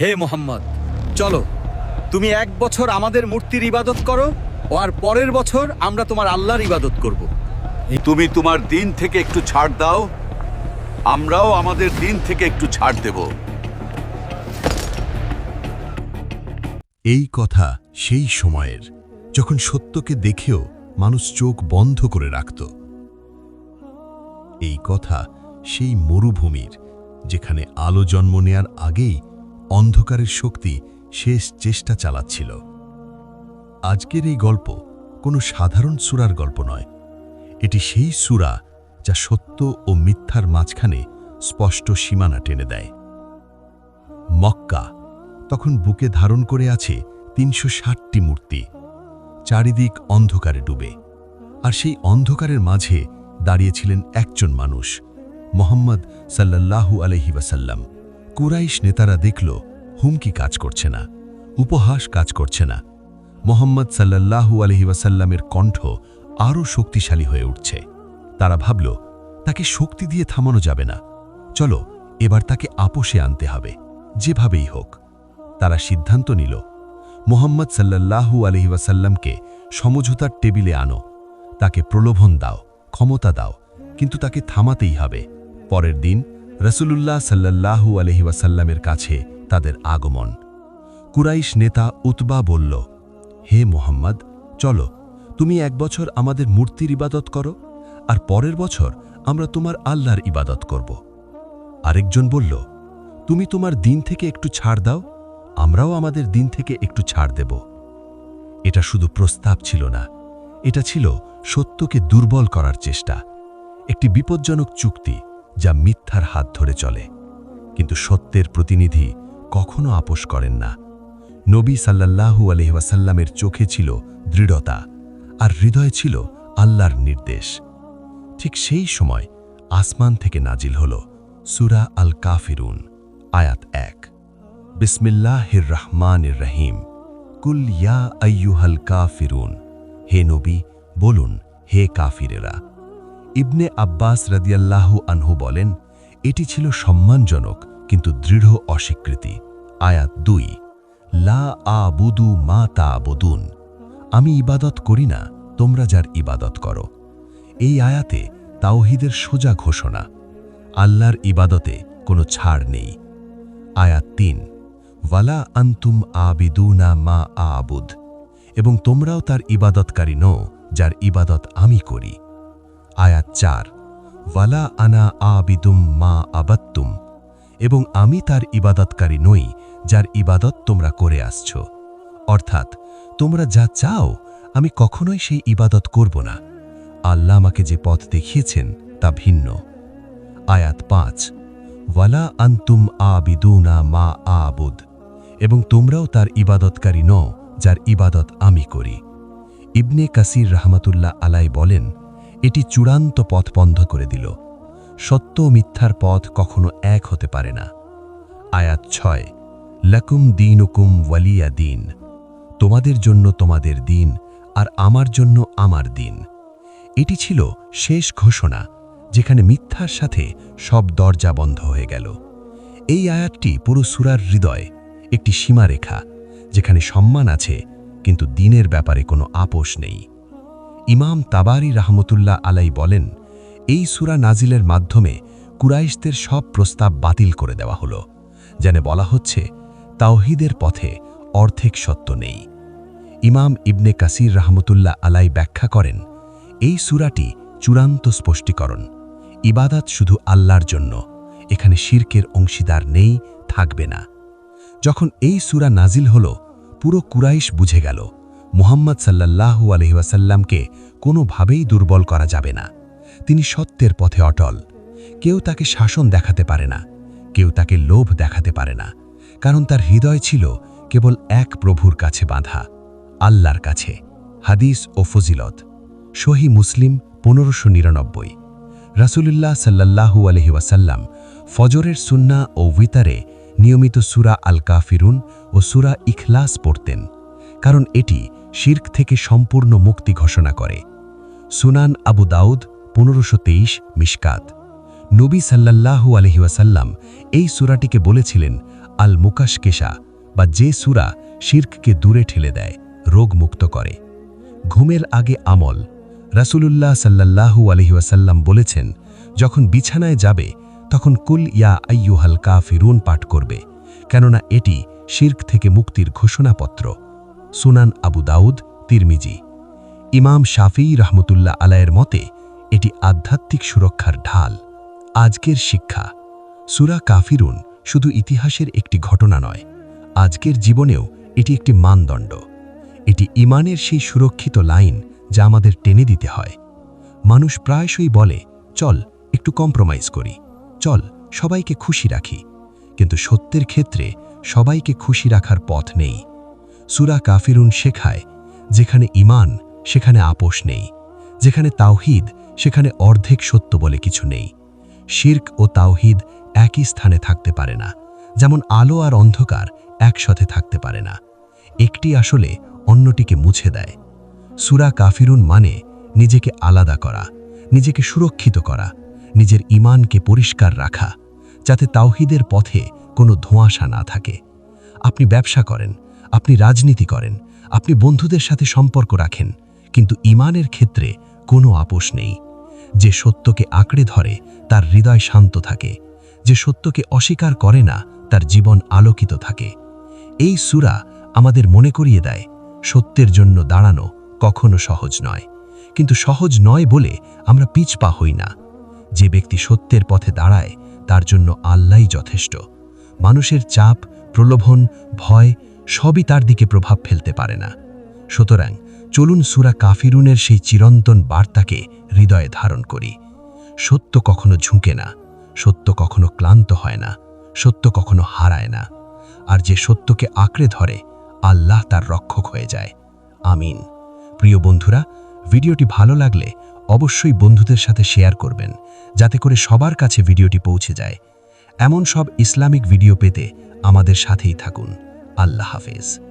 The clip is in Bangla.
হে মোহাম্মদ, চলো, তুমি এক বছর আমাদের মূর্তির ইবাদত করো, ও আর পরের বছর আমরা তোমার আল্লাহর ইবাদত করব। তুমি তোমার দিন থেকে একটু ছাড় দাও, আমরাও আমাদের দিন থেকে একটু ছাড় দেব এই কথা সেই সময়ের, যখন সত্যকে দেখেও মানুষ চোখ বন্ধ করে রাখত এই কথা সেই মরুভূমির, যেখানে আলো জন্ম নেয়ার আগেই অন্ধকারের শক্তি শেষ চেষ্টা চালাচ্ছিল। আজকের এই গল্প কোনো সাধারণ সুরার গল্প নয়। এটি সেই সুরা যা সত্য ও মিথ্যার মাঝখানে স্পষ্ট সীমানা টেনে দেয়। মক্কা তখন বুকে ধারণ করে আছে তিনশো ষাটটি মূর্তি। চারিদিক অন্ধকারে ডুবে। আর সেই অন্ধকারের মাঝে দাঁড়িয়েছিলেন একজন মানুষ, মোহাম্মদ সাল্লাল্লাহু আলহি ওয়াসাল্লাম। কুরাইশ নেতারা দেখল, হুমকি কাজ করছে না, উপহাস কাজ করছে না। মোহাম্মদ সাল্লাল্লাহু আলহি ওয়াসাল্লামের কণ্ঠ আরও শক্তিশালী হয়ে উঠছে। তারা ভাবল, তাকে শক্তি দিয়ে থামানো যাবে না। চলো, এবার তাকে আপোষে আনতে হবে। যেভাবেই হোক, তারা সিদ্ধান্ত নিল, মোহাম্মদ সাল্লাল্লাহু আলহি ওয়াসাল্লামকে সমঝোতার টেবিলে আনো। তাকে প্রলোভন দাও, ক্ষমতা দাও, কিন্তু তাকে থামাতেই হবে। পরের দিন রসুলুল্লাহ সাল্লাল্লাহু আলহি ওয়াসাল্লামের কাছে তাদের আগমন। কুরাইশ নেতা উতবা বলল, হে মোহাম্মদ, চলো, তুমি এক বছর আমাদের মূর্তির ইবাদত করো, আর পরের বছর আমরা তোমার আল্লাহর ইবাদত করব। আরেকজন বলল, তুমি তোমার দিন থেকে একটু ছাড় দাও, আমরাও আমাদের দিন থেকে একটু ছাড় দেব। এটা শুধু প্রস্তাব ছিল না, এটা ছিল সত্যকে দুর্বল করার চেষ্টা, একটি বিপজ্জনক চুক্তি। যা মিথ্যার হাত ধরে চলে। কিন্তু সত্যের প্রতিনিধি কখনো আপোষ করেন না। নবী সাল্লাল্লাহু আলহিহাসাল্লামের চোখে ছিল দৃঢ়তা, আর হৃদয়ে ছিল আল্লাহর নির্দেশ। ঠিক সেই সময় আসমান থেকে নাজিল হল সুরা আল কাফিরুন আয়াত এক। বিসমিল্লাহির রহমানির রহিম। কুল ইয়া আইয়ুহাল কাফিরুন, হে নবী, বলুন, হে কাফিরেরা ইবনে আব্বাস রাদিয়াল্লাহু আনহু বলেন, এটি ছিল সম্মানজনক, কিন্তু দৃঢ় অস্বীকৃতি। আয়াত দুই, লা আ বুদু মা তা বদুন আমি ইবাদত করি না, তোমরা যার ইবাদত করো। এই আয়াতে তাওহিদের সোজা ঘোষণা, আল্লাহর ইবাদতে কোনো ছাড় নেই। আয়াত তিন, ওয়ালা আন্তুম আবিদুনা মা আবুদ। এবং তোমরাও তার ইবাদতকারী নও, যার ইবাদত আমি করি। আয়াত চার, ওয়ালা আনা আবিদুম মা আবাত্তুম এবং আমি তার ইবাদতকারী নই, যার ইবাদত তোমরা করে আসছ। অর্থাৎ, তোমরা যা চাও, আমি কখনোই সেই ইবাদত করব না। আল্লাহ আমাকে যে পথ দেখিয়েছেন, তা ভিন্ন। আয়াত পাঁচ, ওয়ালা আন্তুম আবিদুনা মা আবুদ এবং তোমরাও তার ইবাদতকারী নও, যার ইবাদত আমি করি। ইবনে কাসির রহমতুল্লাহ আলাই বলেন এটি চূড়ান্ত পথ বন্ধ করে দিল। সত্য মিথ্যার পথ কখনো এক হতে পারে না। আয়াত ছয়, লাকুম দিনুকুম ওয়ালিয়া দিন। তোমাদের জন্য তোমাদের দিন আর আমার জন্য আমার দিন। এটি ছিল শেষ ঘোষণা, যেখানে মিথ্যার সাথে সব দরজা বন্ধ হয়ে গেল। এই আয়াতটি পুরো সুরার হৃদয়, একটি সীমারেখা, যেখানে সম্মান আছে, কিন্তু দিনের ব্যাপারে কোনো আপোষ নেই। ইমাম তাবারি রাহমতুল্লাহ আলাই বলেন, এই সুরা নাজিলের মাধ্যমে কুরাইশদের সব প্রস্তাব বাতিল করে দেওয়া হলো, যেন বলা হচ্ছে, তাওহিদের পথে অর্ধেক সত্য নেই। ইমাম ইবনে কাসির রাহমতুল্লাহ আলাই ব্যাখ্যা করেন, এই সুরাটি চূড়ান্ত স্পষ্টীকরণ, ইবাদাত শুধু আল্লাহর জন্য, এখানে শির্কের অংশীদার নেই, থাকবে না। যখন এই সুরা নাজিল হল, পুরো কুরাইশ বুঝে গেল মুহাম্মদ সাল্লাল্লাহু আলহিবাসাল্লামকে কোনোভাবেই দুর্বল করা যাবে না। তিনি সত্যের পথে অটল। কেউ তাকে শাসন দেখাতে পারে না। কেউ তাকে লোভ দেখাতে পারে না। কারণ তার হৃদয় ছিল কেবল এক প্রভুর কাছে বাঁধা, আল্লাহর কাছে। হাদিস ও ফজিলত। সহি মুসলিম পনেরোশো নিরানব্বই। রাসুলুল্লাহ আলহি ওয়াসাল্লাম ফজরের সুন্না ও উইতারে নিয়মিত সুরা আল কাফিরুন ও সুরা ইখলাস পড়তেন। কারণ এটি শির্ক থেকে সম্পূর্ণ মুক্তি ঘোষণা করে। সুনান আবু দাউদ, পনেরোশো তেইশ মিশকাত। নবী সাল্লাল্লাহু আলহিওয়াসাল্লাম এই সুরাটিকে বলেছিলেন, আল মুকাশকেশা, বা যে সুরা শির্ককে দূরে ঠেলে দেয়, রোগমুক্ত করে। ঘুমের আগে আমল। রাসূলুল্লাহ সাল্লাল্লাহু আলহি ওয়াসাল্লাম বলেছেন, যখন বিছানায় যাবে, তখন কুল ইয়া আইয়ু আইয়ুহাল কাফিরুন পাঠ করবে, কেননা এটি শির্ক থেকে মুক্তির ঘোষণাপত্র। সুনান আবু দাউদ, তিরমিজি। ইমাম শাফি রহমতুল্লাহ আলায়ের মতে, এটি আধ্যাত্মিক সুরক্ষার ঢাল, আজকের শিক্ষা। সুরা কাফিরুন শুধু ইতিহাসের একটি ঘটনা নয়, আজকের জীবনেও এটি একটি মানদণ্ড। এটি ইমানের সেই সুরক্ষিত লাইন যা আমাদের টেনে দিতে হয়। মানুষ প্রায়শই বলে, চল, একটু কম্প্রোমাইজ করি। চল, সবাইকে খুশি রাখি। কিন্তু সত্যের ক্ষেত্রে সবাইকে খুশি রাখার পথ নেই। সুরা কাফিরুন শেখায়, যেখানে ইমান সেখানে আপোষ নেই, যেখানে তাওহিদ, সেখানে অর্ধেক সত্য বলে কিছু নেই। শির্ক ও তাওহিদ একই স্থানে থাকতে পারে না, যেমন আলো আর অন্ধকার একসাথে থাকতে পারে না। একটি আসলে অন্যটিকে মুছে দেয়। সুরা কাফিরুন মানে নিজেকে আলাদা করা, নিজেকে সুরক্ষিত করা, নিজের ইমানকে পরিষ্কার রাখা, যাতে তাওহিদের পথে কোনো ধোঁয়াশা না থাকে। আপনি ব্যবসা করেন আপনি রাজনীতি করেন, আপনি বন্ধুদের সাথে সম্পর্ক রাখেন, কিন্তু ইমানের ক্ষেত্রে কোনো আপোষ নেই। যে সত্যকে আঁকড়ে ধরে, তার হৃদয় শান্ত থাকে। যে সত্যকে অস্বীকার করে না, তার জীবন আলোকিত থাকে। এই সুরা আমাদের মনে করিয়ে দেয়, সত্যের জন্য দাঁড়ানো কখনো সহজ নয়। কিন্তু সহজ নয় বলে আমরা পিছপা হই না। যে ব্যক্তি সত্যের পথে দাঁড়ায়, তার জন্য আল্লাহই যথেষ্ট। মানুষের চাপ, প্রলোভন, ভয় সবই তার দিকে প্রভাব ফেলতে পারে না। সুতরাং চলুন সুরা কাফিরুনের সেই চিরন্তন বার্তাকে হৃদয়ে ধারণ করি। সত্য কখনো ঝুঁকে না, সত্য কখনো ক্লান্ত হয় না, সত্য কখনো হারায় না। আর যে সত্যকে আঁকড়ে ধরে, আল্লাহ তার রক্ষক হয়ে যায়। আমিন। প্রিয় বন্ধুরা, ভিডিওটি ভালো লাগলে অবশ্যই বন্ধুদের সাথে শেয়ার করবেন, যাতে করে সবার কাছে ভিডিওটি পৌঁছে যায়। এমন সব ইসলামিক ভিডিও পেতে আমাদের সাথেই থাকুন। আল্লাহ হাফেজ।